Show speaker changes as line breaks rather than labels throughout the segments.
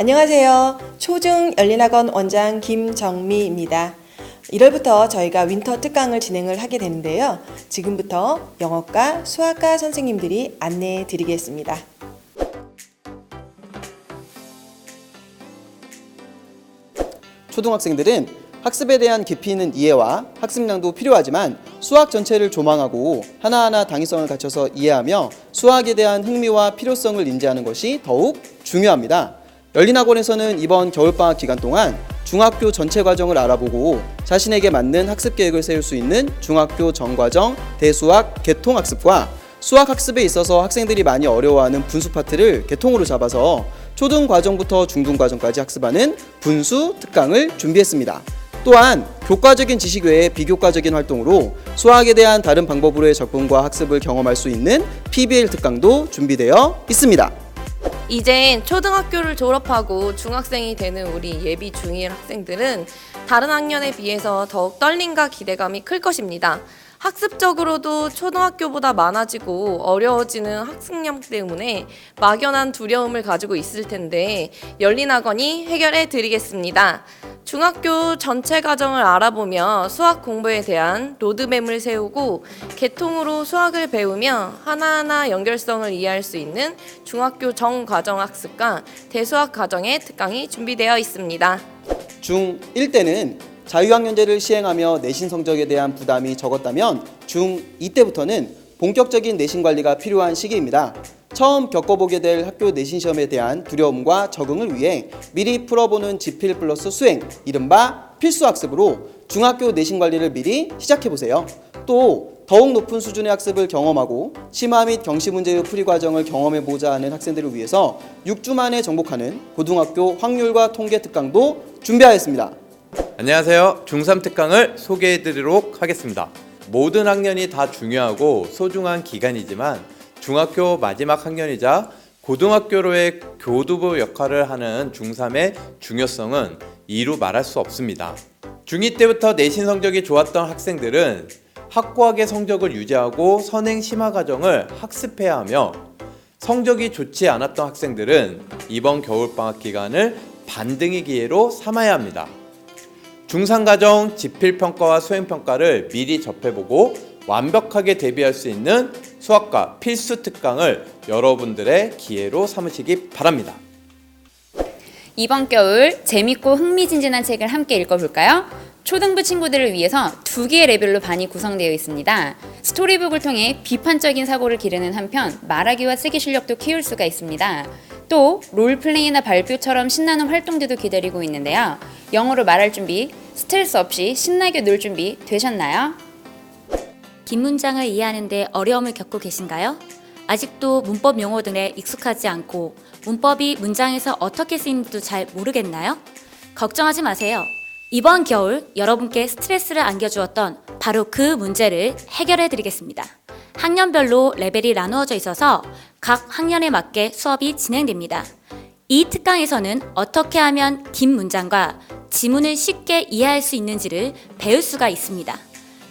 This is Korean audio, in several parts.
안녕하세요. 초중 열린학원 원장 김정미입니다. 1월부터 저희가 윈터 특강을 진행을 하게 되는데요. 지금부터 영어과 수학과 선생님들이 안내해 드리겠습니다.
초등학생들은 학습에 대한 깊이 있는 이해와 학습량도 필요하지만 수학 전체를 조망하고 하나하나 당위성을 갖춰서 이해하며 수학에 대한 흥미와 필요성을 인지하는 것이 더욱 중요합니다. 열린학원에서는 이번 겨울방학 기간 동안 중학교 전체 과정을 알아보고 자신에게 맞는 학습 계획을 세울 수 있는 중학교 전과정 대수학 개통학습과 수학 학습에 있어서 학생들이 많이 어려워하는 분수 파트를 개통으로 잡아서 초등 과정부터 중등 과정까지 학습하는 분수 특강을 준비했습니다. 또한 교과적인 지식 외에 비교과적인 활동으로 수학에 대한 다른 방법으로의 접근과 학습을 경험할 수 있는 PBL 특강도 준비되어 있습니다.
이젠 초등학교를 졸업하고 중학생이 되는 우리 예비 중1 학생들은 다른 학년에 비해서 더욱 떨림과 기대감이 클 것입니다. 학습적으로도 초등학교보다 많아지고 어려워지는 학습량 때문에 막연한 두려움을 가지고 있을 텐데 열린 학원이 해결해 드리겠습니다. 중학교 전체 과정을 알아보며 수학 공부에 대한 로드맵을 세우고 개통으로 수학을 배우며 하나하나 연결성을 이해할 수 있는 중학교 정 과정 학습과 대수학 과정의 특강이 준비되어 있습니다.
중1 때는 자유학년제를 시행하며 내신 성적에 대한 부담이 적었다면 중2 때부터는 본격적인 내신 관리가 필요한 시기입니다. 처음 겪어보게 될 학교 내신 시험에 대한 두려움과 적응을 위해 미리 풀어보는 지필 플러스 수행, 이른바 필수 학습으로 중학교 내신 관리를 미리 시작해 보세요. 또 더욱 높은 수준의 학습을 경험하고 심화 및 경시 문제의 풀이 과정을 경험해 보자 하는 학생들을 위해서 6주 만에 정복하는 고등학교 확률과 통계 특강도 준비하였습니다.
안녕하세요. 중3 특강을 소개해 드리도록 하겠습니다. 모든 학년이 다 중요하고 소중한 기간이지만 중학교 마지막 학년이자 고등학교로의 교두보 역할을 하는 중3의 중요성은 이루 말할 수 없습니다. 중2 때부터 내신 성적이 좋았던 학생들은 확고하게 성적을 유지하고 선행 심화 과정을 학습해야 하며 성적이 좋지 않았던 학생들은 이번 겨울방학 기간을 반등의 기회로 삼아야 합니다. 중상과정 지필평가와 수행평가를 미리 접해보고 완벽하게 대비할 수 있는 수학과 필수 특강을 여러분들의 기회로 삼으시기 바랍니다.
이번 겨울 재밌고 흥미진진한 책을 함께 읽어볼까요? 초등부 친구들을 위해서 두 개의 레벨로 반이 구성되어 있습니다. 스토리북을 통해 비판적인 사고를 기르는 한편 말하기와 쓰기 실력도 키울 수가 있습니다. 또 롤플레이나 발표처럼 신나는 활동들도 기다리고 있는데요. 영어로 말할 준비, 스트레스 없이 신나게 놀 준비 되셨나요?
긴 문장을 이해하는데 어려움을 겪고 계신가요? 아직도 문법 용어들에 익숙하지 않고 문법이 문장에서 어떻게 쓰이는지도 잘 모르겠나요? 걱정하지 마세요. 이번 겨울 여러분께 스트레스를 안겨주었던 바로 그 문제를 해결해 드리겠습니다. 학년별로 레벨이 나누어져 있어서 각 학년에 맞게 수업이 진행됩니다. 이 특강에서는 어떻게 하면 긴 문장과 지문을 쉽게 이해할 수 있는지를 배울 수가 있습니다.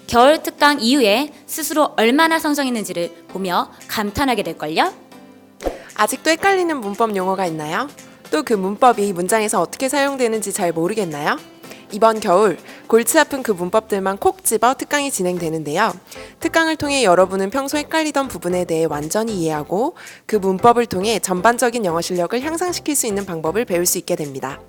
겨울 특강 이후에 스스로 얼마나 성장했는지를 보며 감탄하게 될걸요?
아직도 헷갈리는 문법 용어가 있나요? 또 그 문법이 문장에서 어떻게 사용되는지 잘 모르겠나요? 이번 겨울 골치 아픈 그 문법들만 콕 집어 특강이 진행되는데요. 특강을 통해 여러분은 평소 헷갈리던 부분에 대해 완전히 이해하고 그 문법을 통해 전반적인 영어 실력을 향상시킬 수 있는 방법을 배울 수 있게 됩니다.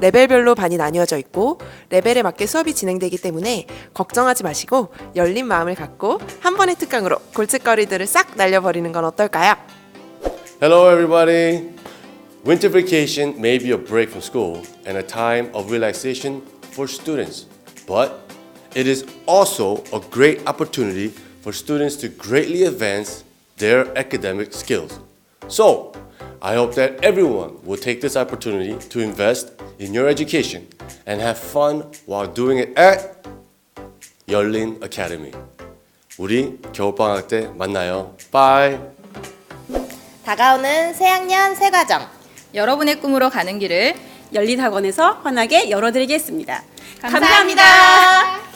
레벨별로 반이 나뉘어져 있고 레벨에 맞게 수업이 진행되기 때문에 걱정하지 마시고 열린 마음을 갖고 한 번의 특강으로 골칫거리들을 싹 날려버리는 건 어떨까요?
Hello, everybody. Winter vacation may be a break from school and a time of relaxation for students, but it is also a great opportunity for students to greatly advance their academic skills. So, I hope that everyone will take this opportunity to invest in your education and have fun while doing it at 열린 Academy. 우리 겨울방학 때 만나요. Bye.
다가오는 새학년 새과정
여러분의 꿈으로 가는 길을 열린 학원에서 환하게 열어드리겠습 니다.
감사합니다.